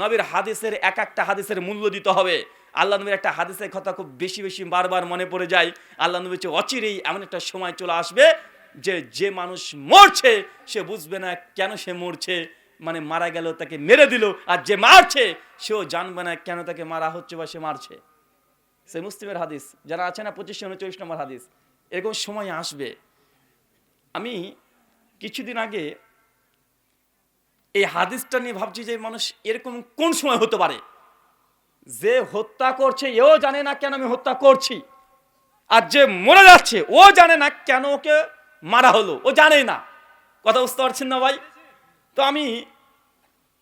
নবীর হাদিসের এক একটা হাদিসের মূল্য দিতে হবে। আল্লাহ নবীর একটা হাদিসের কথা খুব বেশি বেশি বারবার মনে পড়ে যায়। আল্লাহ নবী হচ্ছে অচিরেই এমন একটা সময় চলে আসবে যে যে মানুষ মরছে, সে বুঝবে না কেন সে মরছে। মানে মারা গেল, তাকে মেরে দিল, আর যে মারছে, সেও জানবে না কেন তাকে মারা হচ্ছে বা সে মারছে। সে মুসলিমের হাদিস, যারা আছে না পঁচিশশো উনচল্লিশ নম্বর হাদিস, এরকম সময় আসবে। আমি কিছুদিন আগে এই হাদিসটা নিয়ে ভাবছি যে মানুষ এরকম কোন সময় হতে পারে? যে হত্যা করছে, এও জানে না কেন আমি হত্যা করছি। আর যে মরে যাচ্ছে, ও জানে না কেন ওকে মারা হলো, ও জানে না। কথা বুঝতে পারছেন না ভাই? তো আমি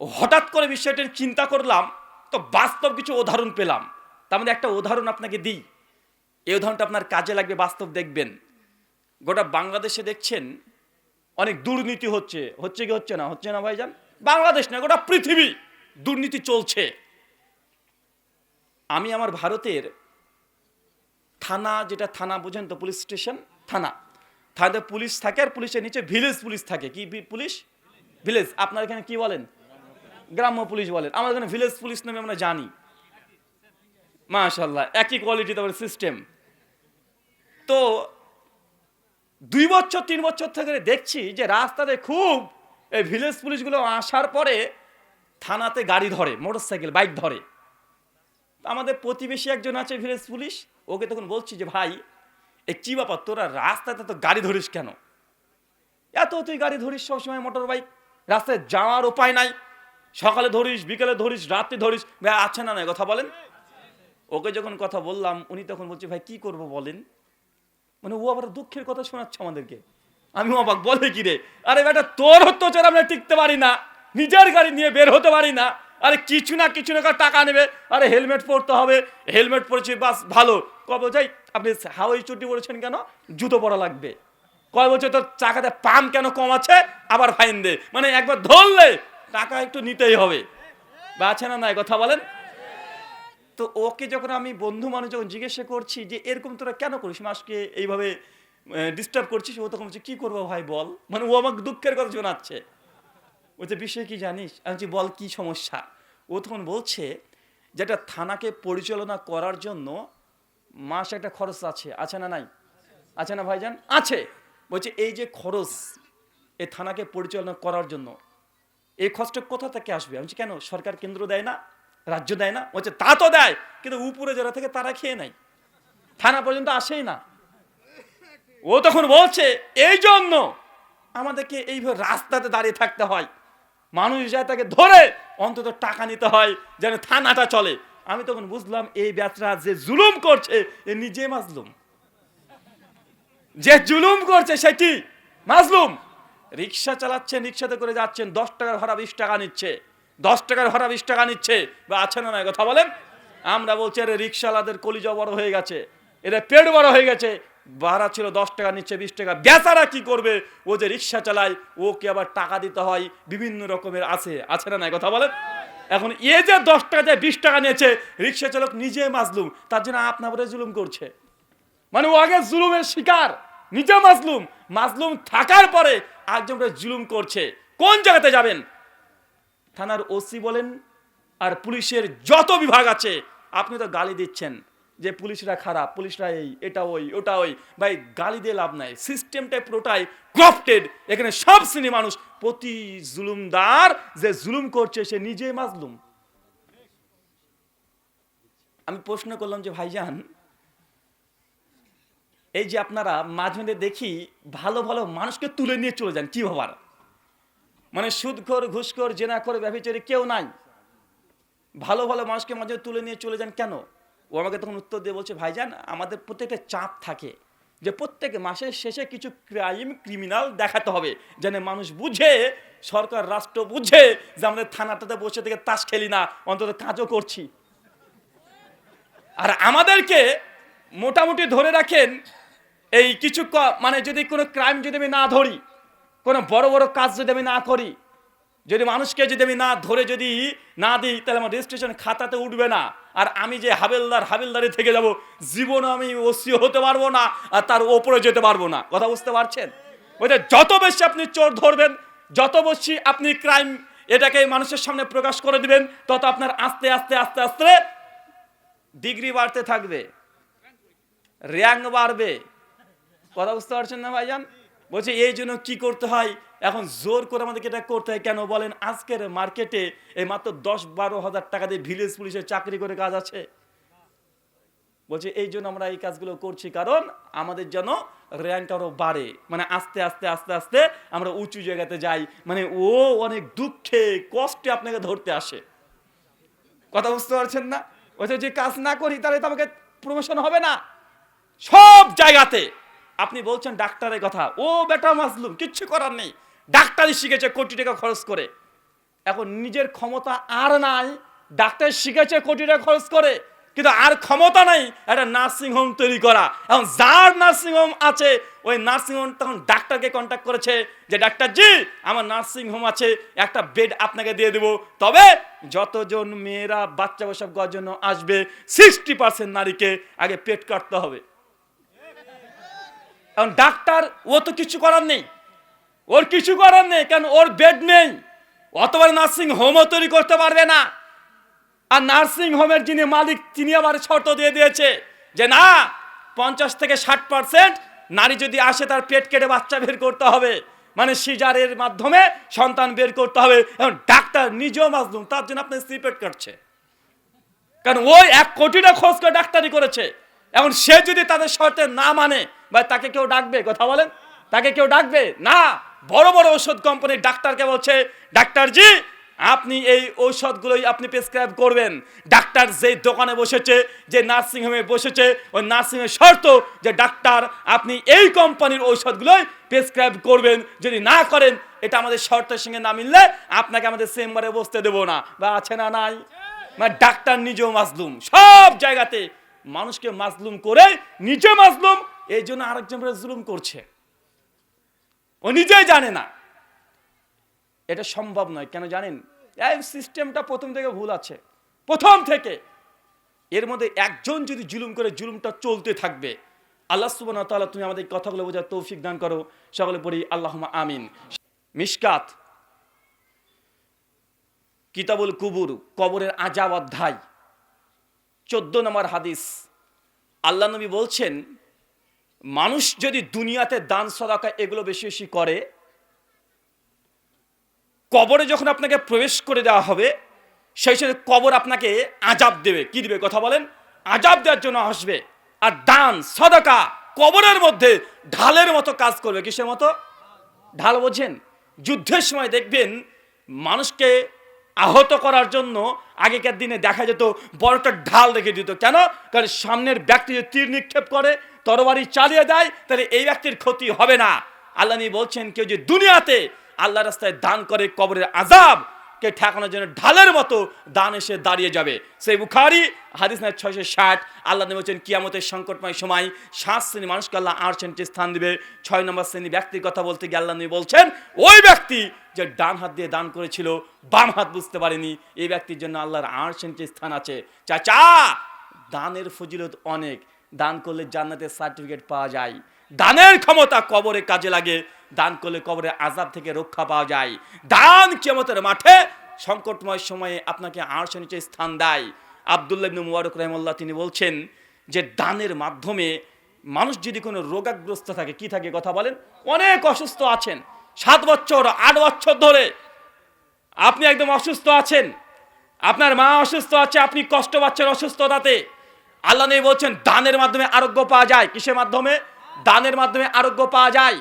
হঠাৎ করে বিষয়টা চিন্তা করলাম, তো বাস্তব কিছু উদাহরণ পেলাম। তার মধ্যে একটা উদাহরণ আপনাকে দিই। এই উদাহরণটা আপনার কাজে লাগবে, বাস্তব দেখবেন। গোটা বাংলাদেশে দেখছেন অনেক দুর্নীতি হচ্ছে। হচ্ছে কি হচ্ছে না? হচ্ছে না ভাইজান? বাংলাদেশ না, গোটা পৃথিবী দুর্নীতি চলছে। আমি আমার ভারতের থানা, যেটা থানা বুঝেন তো, পুলিশ স্টেশন? থানা। থানাতে পুলিশ থাকে আর পুলিশের নিচে ভিলেজ পুলিশ থাকে। কি পুলিশ? ভিলেজ। আপনার এখানে কি বলেন? গ্রাম্য পুলিশ বলেন। আমার এখানে ভিলেজ পুলিশ নামে আমরা জানি। মাশাল্লাহ একই কোয়ালিটি তারপরে সিস্টেম তো দুই বছর, তিন বছর থেকে দেখছি যে রাস্তাতে খুব এই ভিলেজ পুলিশগুলো আসার পরে থানাতে গাড়ি ধরে, মোটরসাইকেল, বাইক ধরে। আমাদের প্রতিবেশী একজন আছে ভিলেজ পুলিশ, ওকে তখন বলছি যে, ভাই এ কি ব্যাপার তোরা রাস্তাতে তো গাড়ি ধরিস কেন? এত তুই গাড়ি ধরিস সবসময় মোটর বাইক, রাস্তায় যাওয়ার উপায় নাই। সকালে ধরিস, বিকেলে ধরিস, রাত্রে ধরিস, ভাই, আছে না নাই, কথা বলেন? ওকে যখন কথা বললাম, উনি তখন বলছে, ভাই, কি করব বলেন? মানে ও আবার দুঃখের কথা শোনাচ্ছে আমাদেরকে। আমি অবাক, বলে কি রে? আরে বেটা, তোর অত্যাচার আমরা টিকতে পারি না। নিজের গাড়ি নিয়ে বের হতে পারি না। আরে কিছু না কিছু না টাকা নেবে। আরে হেলমেট পরতে হবে। হেলমেট পরেছি, বাস, ভালো। কবে যাই আপনি হাওয়াই চুটি পরেছেন কেন? জুতো পরা লাগবে। কয় বছর তোর চাকাতে পাম কেন কম আছে? আবার ফাইন দে। মানে একবার ধরলে টাকা একটু নিতেই হবে। বা আছে না নাই? কথা বলেন। তো ওকে যখন আমি বন্ধু মানুষ যখন জিজ্ঞাসা করছি যে, এরকম তোরা কেন করিস? মাসকে এইভাবে ডিস্টার্ব করছিস? ও তখন বলছে, কি করব ভাই বল? মানে ও আমাকে দুঃখের কথা শোনাচ্ছে। বলছে, বিষয়ে কি জানিস? আমি বল কি সমস্যা? ও তখন বলছে, যেটা থানাকে পরিচালনা করার জন্য মাস একটা খরচ আছে। আছে না নাই? আছে না ভাইজান? আছে। বলছে, এই যে খরচ এই থানাকে পরিচালনা করার জন্য এই খরচটা কোথা থেকে আসবে? আমি কেন? সরকার কেন্দ্র দেয় না? রাজ্য দেয় না। বলছে, তা তো দেয়, কিন্তু উপরে যারা থেকে তারা খেয়ে নেয়। থানা পর্যন্ত আসেই না। ও তখন বলছে, এই জন্য আমাদেরকে এইভাবে রাস্তাতে দাঁড়িয়ে থাকতে হয়। মানুষ যায় তাকে ধরে অন্তত টাকা নিতে হয়, যেন থানাটা চলে। আমি তখন বুঝলাম, এই ব্যাচরা যে জুলুম করছে, এ নিজে মাজলুম। যে জুলুম করছে সেটি মাজলুম। রিক্সা চালাচ্ছেন রিক্সাতে করে যাচ্ছেন, দশ টাকার ভাড়া, বিশ টাকা নিচ্ছে। দশ টাকার ভাড়া বিশ টাকা নিচ্ছে। বা আছে না না কথা বলেন? আমরা বলছি, আরে রিক্সাওয়ালাদের কলিজা বড় হয়ে গেছে। এদের পেট বড় হয়ে গেছে। ভাড়া ছিল দশ টাকা, নিচ্ছে বিশ টাকা। বেচারা কি করবে? ও যে রিক্সা চালায়, ওকে আবার টাকা দিতে হয়। বিভিন্ন রকমের আছে। আছে না না কথা বলেন? এখন এ যে দশ টাকা যায় বিশ টাকা নিয়েছে, রিক্সা চালক নিজে মাজলুম। তার জন্য আপনার জুলুম করছে। মানে ও আগে জুলুমের শিকার, নিজে মাজলুম। মাজলুম থাকার পরে একজন জুলুম করছে। কোন জায়গাতে যাবেন? থানার ওসি বলেন, আর পুলিশের যত বিভাগ আছে, আপনি তো গালি দিচ্ছেন যে পুলিশরা খারাপ, পুলিশরা এই, এটা ওই, ওটা ওই। ভাই, গালি দিয়ে লাভ নাই। সিস্টেমটাই পুরোটাই ক্রফটেড এখানে সব শ্রেণি মানুষ প্রতি জুলুমদার যে জুলুম করছে, সে নিজেই মাজলুম। আমি প্রশ্ন করলাম যে, ভাইজান, এই যে আপনারা মাঝে দেখি ভালো ভালো মানুষকে তুলে নিয়ে চলে যান, কি ভাবার মানে সুদখোর, ঘুষখোর জেনা করে ব্যবচারী কেউ নাই। ভালো ভালো মানুষকে মাঝে তুলে নিয়ে চলে যান কেন? ও আমাকে তখন উত্তর দিয়ে বলছে, ভাইজান, আমাদের প্রত্যেকটা চাপ থাকে যে প্রত্যেক মাসের শেষে কিছু ক্রাইম ক্রিমিনাল দেখাতে হবে, যেন মানুষ বুঝে, সরকার, রাষ্ট্র বুঝে যে আমাদের থানাটাতে বসে থেকে তাস খেলি না, অন্তত কাজও করছি। আর আমাদেরকে মোটামুটি ধরে রাখেন, এই কিছু মানে যদি কোনো ক্রাইম যদি আমি না ধরি কোনো বড় বড় কাজ যদি আমি না করি, যদি মানুষকে যদি আমি না ধরে যদি না দিই, তাহলে আমার রেজিস্ট্রেশন খাতাতে উঠবে না। আর আমি যে হাবেলদার হাবেলদারি থেকে যাব জীবনে আমি ওসি হতে পারব না আর তার ওপরে যেতে পারব না। কথা বুঝতে পারছেন? ওই যে যত বেশি আপনি চোর ধরবেন, যত বেশি আপনি ক্রাইম এটাকে মানুষের সামনে প্রকাশ করে দিবেন, তত আপনার আস্তে আস্তে আস্তে আস্তে ডিগ্রি বাড়তে থাকবে। র্যাঙ্ক বাড়বে। কথা বুঝতে পারছেন না ভাইজান? বলছে, এই জন্য কি করতে হয়? এখন জোর করে আমাদেরকে এটা করতে হয়। কেন বলেন, আজকের মার্কেটে এই মাত্র দশ বারো হাজার টাকা দিয়ে ভিলেজ পুলিশের চাকরি করে কাজ আছে। বলছে, এই জন্য আমরা এই কাজগুলো করছি কারণ আমাদের যেন র্যাঙ্ক আরও বাড়ে। মানে আস্তে আস্তে আস্তে আস্তে আমরা উঁচু জায়গাতে যাই। মানে ও অনেক দুঃখে, কষ্টে আপনাকে ধরতে আসে। কথা বুঝতে পারছেন না? বলছে, যে কাজ না করি তাহলে তো আমাকে প্রমোশন হবে না। সব জায়গাতে। আপনি বলছেন ডাক্তারের কথা। ও বেটা মাজলুম, কিচ্ছু করার নেই। ডাক্তারই শিখেছে কোটি টাকা খরচ করে। এখন নিজের ক্ষমতা আর নাই, ডাক্তার শিখেছে কোটি টাকা খরচ করে। কিন্তু আর ক্ষমতা নাই একটা নার্সিং হোম তৈরি করা। এখন যার নার্সিং হোম আছে, ওই নার্সিং হোম তখন ডাক্তারকে কন্ট্যাক্ট করেছে যে, ডাক্তার জি, আমার নার্সিং হোম আছে, একটা বেড আপনাকে দিয়ে দেবো। তবে যতজন মেয়েরা বাচ্চা বসব করার জন্য আসবে সিক্সটি পার্সেন্ট নারীকে আগে পেট কাটতে হবে। এখন ডাক্তার, ও তো কিছু করার নেই। ওর কিছু করার নেই কারণ ওর বেড নেই। অতবার নার্সিং হোমও তৈরি করতে পারবে না। আর নার্সিং হোমের যিনি মালিক, তিনি আবার শর্ত দিয়ে দিয়েছে যে, না, পঞ্চাশ থেকে ষাট পার্সেন্ট নারী যদি আসে, তার পেট কেটে বাচ্চা বের করতে হবে। মানে সিজারের মাধ্যমে সন্তান বের করতে হবে। এবং ডাক্তার নিজেও মাজলুম, তার জন্য আপনার স্ত্রী পেট কাটছে। কারণ ওই এক কোটিটা খোঁজ করে ডাক্তারি করেছে। এখন সে যদি তাদের শর্তে না মানে বা তাকে কেউ ডাকবে? কথা বলেন। তাকে কেউ ডাকবে? না। বড় বড় ওষুধ কোম্পানির ডাক্তারকে বলছে ডাক্তারজি আপনি এই ঔষধগুলোই আপনি প্রেসক্রাইব করবেন। ডাক্তার যে দোকানে বসেছে, যে নার্সিং হোমে বসেছে, ওই নার্সিংয়ের শর্ত যে ডাক্তার আপনি এই কোম্পানির ঔষধগুলোই প্রেসক্রাইব করবেন। যদি না করেন, এটা আমাদের শর্তের সঙ্গে না মিললে আপনাকে আমাদের চেম্বারে বসতে দেবো না। বা আছে না নাই? মানে ডাক্তার নিজেও মাজলুম। সব জায়গাতে মানুষকে মাজলুম করে নিজে মাজলুম। এই জন্য আরেকজন জুলুম করছে। ও নিজেই জানে না। এটা সম্ভব নয়, কেন জানেন? এই সিস্টেমটা প্রথম থেকে ভুল আছে। প্রথম থেকে। এর মধ্যে একজন যদি জুলুম করে, জুলুমটা চলতে থাকবে। আল্লাহ সুবান তাআলা তুমি আমাদের কথাগুলো বোঝার তৌফিক দান করো। সকলে পড়ি আল্লাহ আমিন। মিশকাত। কিতাবুল কুবুর, কবরের আজাব অধ্যায়। চোদ্দ নম্বর হাদিস। আল্লাহ নবী বলছেন মানুষ যদি দুনিয়াতে দান, সদাকা এগুলো বেশি বেশি করে, কবরে যখন আপনাকে প্রবেশ করে দেওয়া হবে, সেই সময় কবর আপনাকে আজাব দেবে। কি দিবে কথা বলেন? আজাব দেওয়ার জন্য আসবে। আর দান, সদাকা কবরের মধ্যে ঢালের মতো কাজ করবে। কিসের মতো? ঢাল বোঝেন? যুদ্ধের সময় দেখবেন মানুষকে আহত করার জন্য আগেকার দিনে দেখা যেত বড় একটা ঢাল রেখে দিত। কেন? কারণ সামনের ব্যক্তি যদি তীর নিক্ষেপ করে, তরবারি চালিয়ে দেয়, তাহলে এই ব্যক্তির ক্ষতি হবে না। আল্লাহ বলছেন, কেউ যে দুনিয়াতে আল্লাহ রাস্তায় দান করে কবরের আজাব কে ঠেকানোর জন্য ঢালের মতো দান এসে দাঁড়িয়ে যাবে। সেই বুখারি, হাদিস না ছয়শো ষাট। আল্লাহ বলছেন, কিয়ামতের সংকটময় সময়, সাত শ্রেণি মানুষকে আল্লাহ আট শ্রেণীতে স্থান দিবে। ছয় নম্বর শ্রেণি ব্যক্তির কথা বলতে গিয়ে আল্লাহ বলছেন, ওই ব্যক্তি যে ডান হাত দিয়ে দান করেছিল, বাম হাত বুঝতে পারেনি, এই ব্যক্তির জন্য আল্লাহর আট শ্রেণীতে স্থান আছে। চাচা, দানের ফজিলত অনেক। দান করলে জান্নাতের সার্টিফিকেট পাওয়া যায়। দানের ক্ষমতা কবরে কাজে লাগে, দান করলে কবরে আজাব থেকে রক্ষা পাওয়া যায়। দান কেমতের মাঠে সংকটময় সময়ে আপনাকে আরশে নিচে স্থান দেয়। আবদুল্লাহ ইবনে মুবারক রহমল্লাহ তিনি বলছেন যে, দানের মাধ্যমে মানুষ যদি কোনো রোগাগ্রস্ত থাকে, কি থাকে কথা বলেন? অনেক অসুস্থ আছেন। সাত বছর, আট বছর ধরে আপনি একদম অসুস্থ আছেন। আপনার মা অসুস্থ আছে, আপনি কষ্ট পাচ্ছেন অসুস্থতাতে। আল্লাহ নেই বলছেন, দানের মাধ্যমে আরোগ্য পাওয়া যায়। কিসের মাধ্যমে? দানের মাধ্যমে আরোগ্য পাওয়া যায়।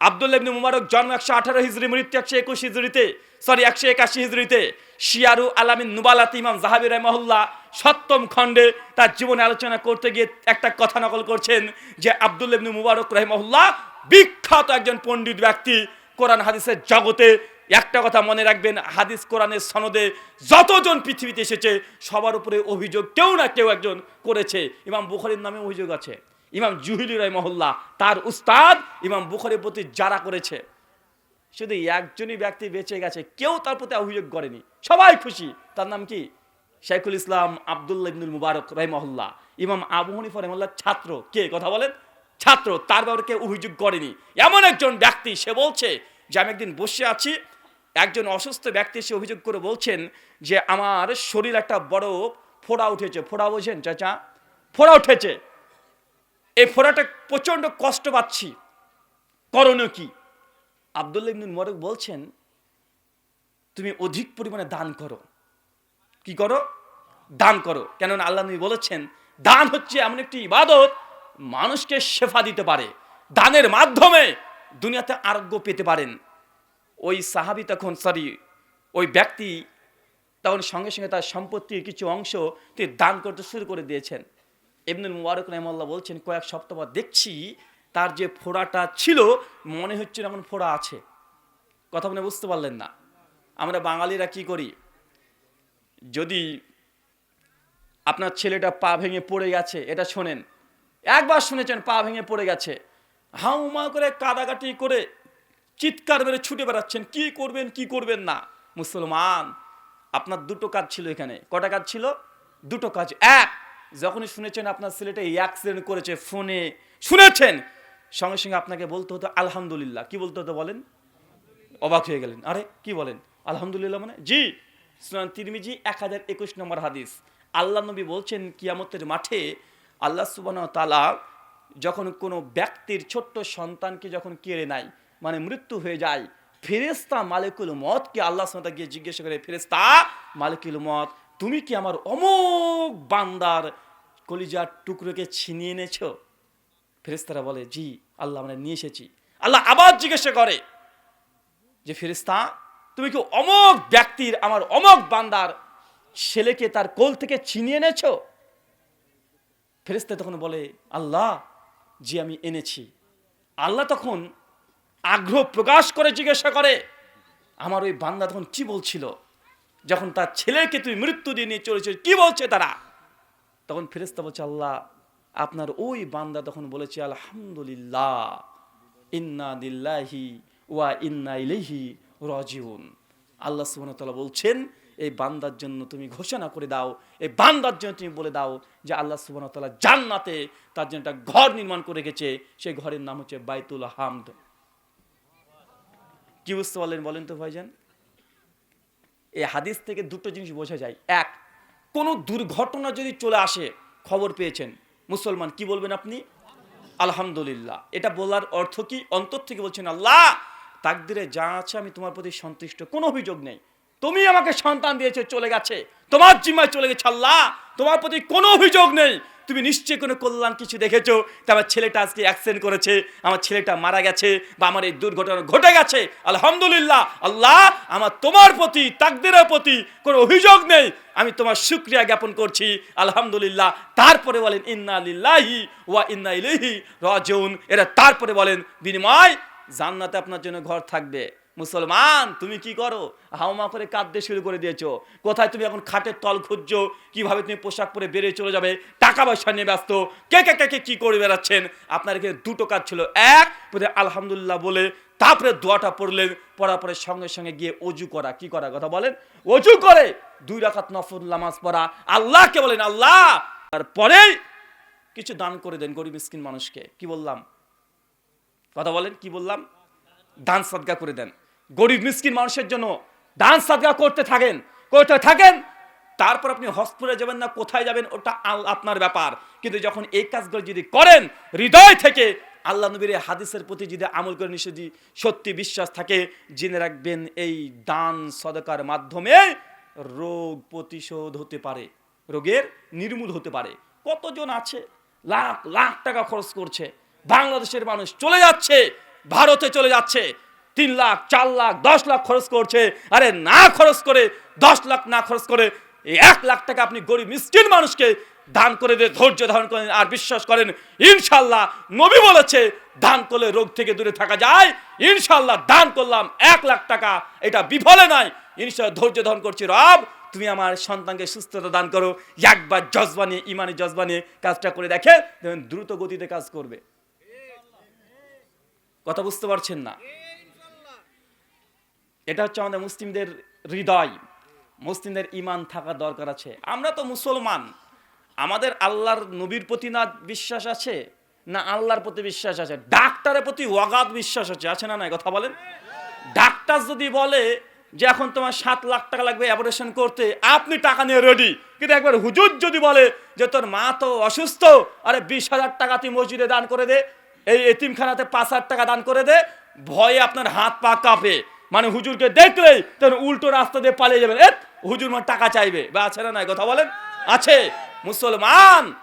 আবদুল্লাহ ইবনে মুবারক জন্ম একশো আঠারো হিজড়ি মৃত্যু একশো একুশ হিজড়িতে সরি, একশো একাশি হিজড়িতে শিয়ারু আলামিন নুবালাত ইমাম জাহাবির রহমহুল্লাহ সপ্তম খণ্ডে তার জীবনে আলোচনা করতে গিয়ে একটা কথা নকল করছেন যে, আবদুল্লাহ ইবনে মুবারক রহমহুল্লাহ বিখ্যাত একজন পণ্ডিত ব্যক্তি। কোরআন হাদিসের জগতে একটা কথা মনে রাখবেন, হাদিস কোরআনের সনদে যতজন পৃথিবীতে এসেছে, সবার উপরে অভিযোগ কেউ না কেউ একজন করেছে। ইমাম বুখারির নামে অভিযোগ আছে। ইমাম জুহিলি রায় মহল্লা তার উস্তাদ ইমাম বুখারির প্রতি যারা করেছে, শুধু একজনই ব্যক্তি বেঁচে গেছে, কেউ তার প্রতি অভিযোগ করেনি। সবাই খুশি। তার নাম কি? শেখুল ইসলাম আবদুল্লাহ ইবনুল মুবারক রহমহল্লা ইমাম আবু হনিফা রহমল্লার ছাত্র। কে? কথা বলেন? ছাত্র। তার ব্যাপারে কেউ অভিযোগ করেনি। এমন একজন ব্যক্তি, সে বলছে, যে আমি একদিন বসে আছি একজন অসুস্থ ব্যক্তি এসে অভিযোগ করে বলছেন যে আমার শরীর একটা বড় ফোড়া উঠেছে। ফোড়া বোঝেন চাচা? ফোড়া উঠেছে। এই ফোড়াটা প্রচণ্ড কষ্ট পাচ্ছি। করণীয় কি? আবদুল্লাহ ইবনুল মরক বলছেন, তুমি অধিক পরিমাণে দান করো। কি করো? দান করো। কেননা আল্লাহ নবী বলেছেন, দান হচ্ছে এমন একটি ইবাদত, মানুষকে শেফা দিতে পারে। দানের মাধ্যমে দুনিয়াতে আরোগ্য পেতে পারেন। ওই সাহাবি তখন সরি ওই ব্যক্তি তখন সঙ্গে সঙ্গে তার সম্পত্তির কিছু অংশ তিনি দান করতে শুরু করে দিয়েছেন। এমনি মুবারক রহমাল্লাহ বলছেন, কয়েক সপ্তাহ দেখছি তার যে ফোড়াটা ছিল, মনে হচ্ছে এমন ফোড়া আছে। কথা মনে বুঝতে পারলেন না। আমরা বাঙালিরা কি করি? যদি আপনার ছেলেটা পা ভেঙে পড়ে গেছে, এটা শোনেন। একবার শুনেছেন, পা ভেঙে পড়ে গেছে। হাউমা করে কাদাকাটি করে চিৎকার মেরে ছুটে বেড়াচ্ছেন, কি করবেন কি করবেন না? মুসলমান, আপনার দুটো কাজ ছিল এখানে। কটা কাজ ছিল? দুটো কাজ। এক, যখনই শুনেছেন আপনার ছেলেটা এই অ্যাক্সিডেন্ট করেছে ফোনে, শুনেছেন? সঙ্গে সঙ্গে আপনাকে বলতে হতো, আলহামদুলিল্লাহ। কি বলতে হতো বলেন? অবাক হয়ে গেলেন। আরে, কি বলেন? আলহামদুলিল্লাহ মানে? জি, সুনান তিরমিজি এক হাজার একুশ নম্বর হাদিস। আল্লাহ নবী বলছেন, কিয়ামতের মাঠে আল্লাহ সুবান তালা যখন কোনো ব্যক্তির ছোট্ট সন্তানকে যখন কেড়ে নেয় মানে মৃত্যু হয়ে যায়। ফেরেস্তা মালিকুল মতকে আল্লাহ গিয়ে জিজ্ঞাসা করে ফেরেস্তা মালিকুল মত তুমি কি আমার অমোক বান্দার কলিজার টুকরোকে ছিনিয়ে এনেছো? ফেরেস্তারা বলে, জি, আল্লাহ আমরা নিয়ে এসেছি। আল্লাহ আবার জিজ্ঞাসা করে যে ফেরিস্তা তুমি কি অমক ব্যক্তির, আমার অমক বান্দার ছেলেকে তার কোল থেকে ছিনিয়ে এনেছো? ফেরিস্তা তখন বলে, আল্লাহ জি আমি এনেছি। আল্লাহ তখন আগ্রহ প্রকাশ করে জিজ্ঞাসা করে, আমার ওই বান্দা তখন কি বলছিল? যখন তার ছেলেকে তুমি মৃত্যু দিয়ে নিয়ে চলেছে কি বলছে তারা? তখন ফেরেস্তা বলছে, আল্লাহ, আপনার ওই বান্দা তখন বলেছে, আলহামদুলিল্লাহ, ইন্না দিল্লাহি ওয়া ইন্না ইলেহি রাজিউন। আল্লাহ তাআলা বলছেন, এই বান্দার জন্য তুমি ঘোষণা করে দাও, এই বান্দার জন্য তুমি বলে দাও যে আল্লাহ তাআলা জান্নাতে তার জন্য একটা ঘর নির্মাণ করে রেখেছে। সেই ঘরের নাম হচ্ছে বাইতুল হামদ। কি বুঝতে পারলেন বলেন তো ভাইজান? এই হাদিস থেকে দুটো জিনিস বোঝা যায়। এক, কোনো দুর্ঘটনা যদি চলে আসে, খবর পেয়েছেন। মুসলমান কি বলবেন আপনি? আলহামদুলিল্লাহ। এটা বলার অর্থ কি? অন্তর থেকে বলছেন, আল্লাহ, তাকদিরে যা আছে আমি তোমার প্রতি সন্তুষ্ট। কোনো অভিযোগ নেই। তুমি আমাকে সন্তান দিয়েছ, চলে গেছে। তোমার জিম্মায় চলে গেছে, আল্লাহ। তোমার প্রতি কোনো অভিযোগ নেই। তুমি নিশ্চয়ই কোনো কল্যাণ কিছু দেখেছ? তা আমার ছেলেটা আজকে অ্যাক্সিডেন্ট করেছে, আমার ছেলেটা মারা গেছে বা আমার এই দুর্ঘটনা ঘটে গেছে। আলহামদুলিল্লাহ, আল্লাহ আমার তোমার প্রতি, তাকদিরের প্রতি কোনো অভিযোগ নেই। আমি তোমার শুক্রিয়া জ্ঞাপন করছি। আলহামদুলিল্লাহ, তারপরে বলেন, ইন্না লিল্লাহি ওয়া ইন্না ইলাইহি রাজিউন। এরা তারপরে বলেন, বিনিময় জান্নাতে আপনার জন্য ঘর থাকবে। মুসলমান, তুমি কি করো? হাওমা করে কাঁদতে শুরু করে দিয়েছ। কোথায় তুমি এখন খাটের তল খুঁজছো? কীভাবে তুমি পোশাক পরে বেরিয়ে চলে যাবে? টাকা পয়সা নিয়ে ব্যস্ত। কে কে কে কে করে বেড়াচ্ছেন? আপনার এখানে দুটো কাজ ছিল। এক প্রথমে আলহামদুলিল্লাহ বলে তারপরে দোয়াটা পড়লেন। পড়ার পরে সঙ্গে সঙ্গে গিয়ে অজু করা। কি করা কথা বলেন? অজু করে দুই রাকাত নফল নামাজ পড়া। আল্লাহকে বলেন, আল্লাহ তারপরে কিছু দান করে দেন গরিব মিসকিন মানুষকে। কি বললাম? কথা বলেন, কি বললাম? দান সাদগা করে দেন। গরিব মিসকিন মানুষের জন্য দান সাদগা করতে থাকেন করতে থাকেন, তারপর আপনি হসপিটালে যাবেন না, কোথায় যাবেন, ওটা আপনার ব্যাপার। কিন্তু যখন এই কাজগুলো যদি করেন, হৃদয় থেকে আল্লাহ নবীর হাদিসের প্রতি যদি আমল করে নিষেধ সত্যি বিশ্বাস থাকে, জেনে রাখবেন এই দান সদকার মাধ্যমে রোগ প্রতিশোধ হতে পারে, রোগের নির্মূল হতে পারে। কতজন আছে? লাখ লাখ টাকা খরচ করছে। বাংলাদেশের মানুষ চলে যাচ্ছে, ভারতে চলে যাচ্ছে। তিন লাখ, চার লাখ, দশ লাখ খরচ করছে। আরে না খরচ করে, দশ লাখ না খরচ করে এক লাখ টাকা আপনি গরিব, মিসকিন মানুষকে দান করে দিয়ে ধৈর্য ধারণ করেন আর বিশ্বাস করেন, ইনশাল্লাহ নবী বলেছে, দান করলে রোগ থেকে দূরে থাকা যায়। ইনশাল্লাহ দান করলাম এক লাখ টাকা, এটা বিফলে নাই ইনশাল্লাহ ধৈর্য ধারণ করছি, রব, তুমি আমার সন্তানকে সুস্থতা দান করো। একবার জজবা নিয়ে ইমানি জজবা নিয়ে কাজটা করে দেখে দ্রুত গতিতে কাজ করবে। কথা বুঝতে পারছেন না? এটা হচ্ছে আমাদের মুসলিমদের হৃদয়। মুসলিমদের ইমান থাকা দরকার আছে। আমরা তো মুসলমান। আমাদের আল্লাহর নবীর প্রতি না বিশ্বাস আছে? না আল্লাহর প্রতি বিশ্বাস আছে? ডাক্তারের প্রতি ওয়াগাত বিশ্বাস আছে? আছে না না কথা বলেন। ডাক্তার যদি বলে যে এখন তোমার সাত লাখ টাকা লাগবে অপারেশন করতে, আপনি টাকা নিয়ে রেডি কিন্তু একবার হুজুর যদি বলে যে তোর মা তো অসুস্থ, আরে বিশ হাজার টাকা তুই মসজিদে দান করে দে, এই এতিমখানাতে পাঁচ হাজার টাকা দান করে দে, ভয়ে আপনার হাত পা কাঁপে। মানে হুজুরকে দেখলেই তখন উল্টো রাস্তা দিয়ে পালিয়ে যাবেন। এ হুজুর মানে টাকা চাইবে। বা আছে না নাই? কথা বলেন? আছে। মুসলমান!